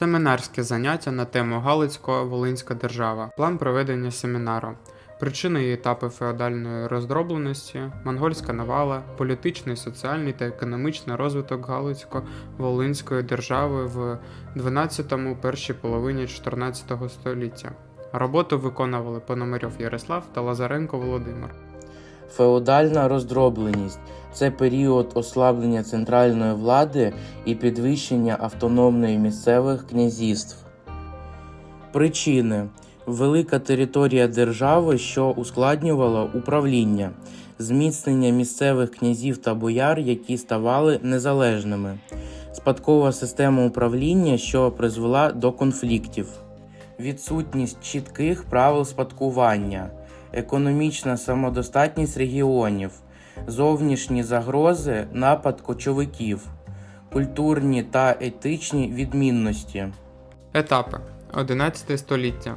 Семінарське заняття на тему Галицько-Волинська держава. План проведення семінару. Причини і етапи феодальної роздробленості, монгольська навала, політичний, соціальний та економічний розвиток Галицько-Волинської держави в 12-му першій половині 14 століття. Роботу виконували Пономарьов Ярослав та Лазаренко Володимир. Феодальна роздробленість це період ослаблення центральної влади і підвищення автономної місцевих князівств. Причини. Велика територія держави, що ускладнювала управління, зміцнення місцевих князів та бояр, які ставали незалежними, спадкова система управління, що призвела до конфліктів, відсутність чітких правил спадкування економічна самодостатність регіонів, зовнішні загрози, напад кочовиків, культурні та етичні відмінності. Етапи 11 століття.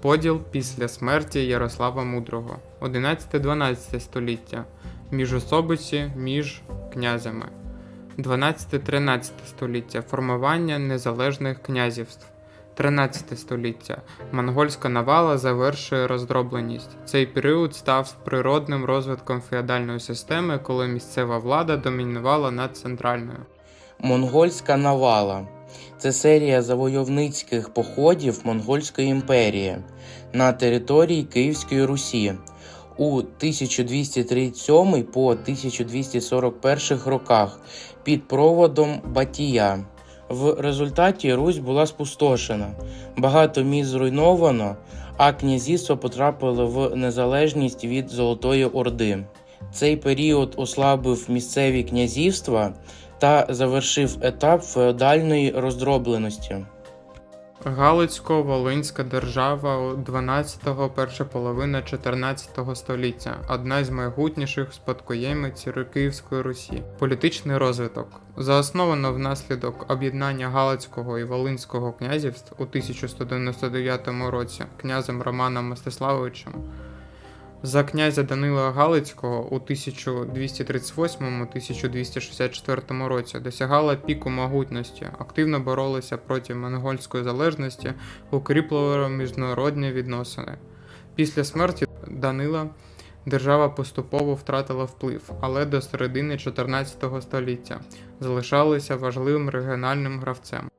Поділ після смерті Ярослава Мудрого. 11-12 століття. Міжособиці між князями. 12-13 століття. Формування незалежних князівств. 13 століття. Монгольська навала завершує роздробленість. Цей період став природним розвитком феодальної системи, коли місцева влада домінувала над центральною. Монгольська навала це серія завойовницьких походів Монгольської імперії на території Київської Русі у 1237 по 1241 роках під проводом Батія. В результаті Русь була спустошена, багато міст зруйновано, а князівство потрапило в незалежність від Золотої Орди. Цей період ослабив місцеві князівства та завершив етап феодальної роздробленості. Галицько-Волинська держава 12-го перша половина 14 століття, одна з майбутніших спадкоємиць Київської Русі. Політичний розвиток заосновано внаслідок об'єднання Галицького і Волинського князівств у 1199 році князем Романом Мстиславовичем. За князя Данила Галицького у 1238-1264 році досягала піку могутності, активно боролися проти монгольської залежності, укріплювали міжнародні відносини. Після смерті Данила держава поступово втратила вплив, але до середини 14 століття залишалася важливим регіональним гравцем.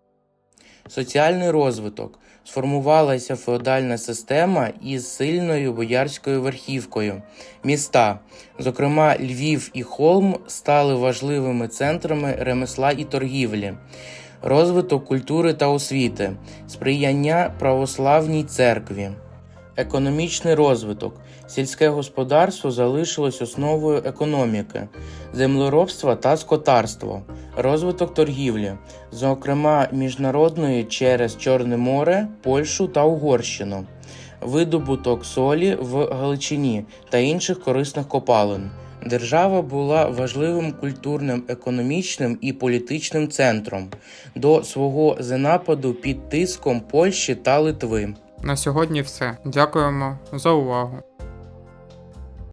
Соціальний розвиток сформувалася феодальна система із сильною боярською верхівкою. Міста, зокрема Львів і Холм, стали важливими центрами ремесла і торгівлі. Розвиток культури та освіти, сприяння православній церкві. Економічний розвиток. Сільське господарство залишилось основою економіки, землеробства та скотарство, розвиток торгівлі, зокрема міжнародної через Чорне море, Польщу та Угорщину, видобуток солі в Галичині та інших корисних копалин. Держава була важливим культурним, економічним і політичним центром до свого занападу під тиском Польщі та Литви. На сьогодні все. Дякуємо за увагу.